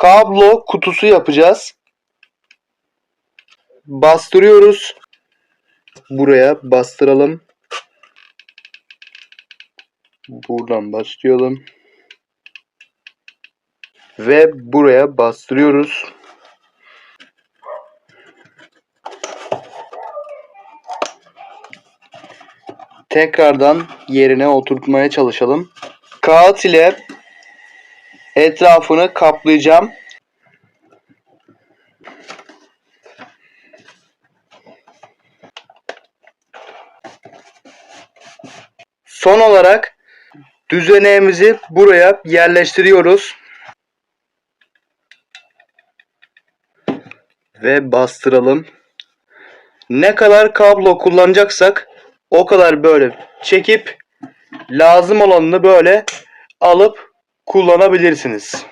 kablo kutusu yapacağız. Bastırıyoruz. Buraya bastıralım. Buradan başlayalım. Ve buraya bastırıyoruz. Tekrardan yerine oturtmaya çalışalım. Kağıt ile etrafını kaplayacağım. Son olarak düzeneğimizi buraya yerleştiriyoruz. Ve bastıralım. Ne kadar kablo kullanacaksak o kadar böyle çekip lazım olanını böyle alıp kullanabilirsiniz.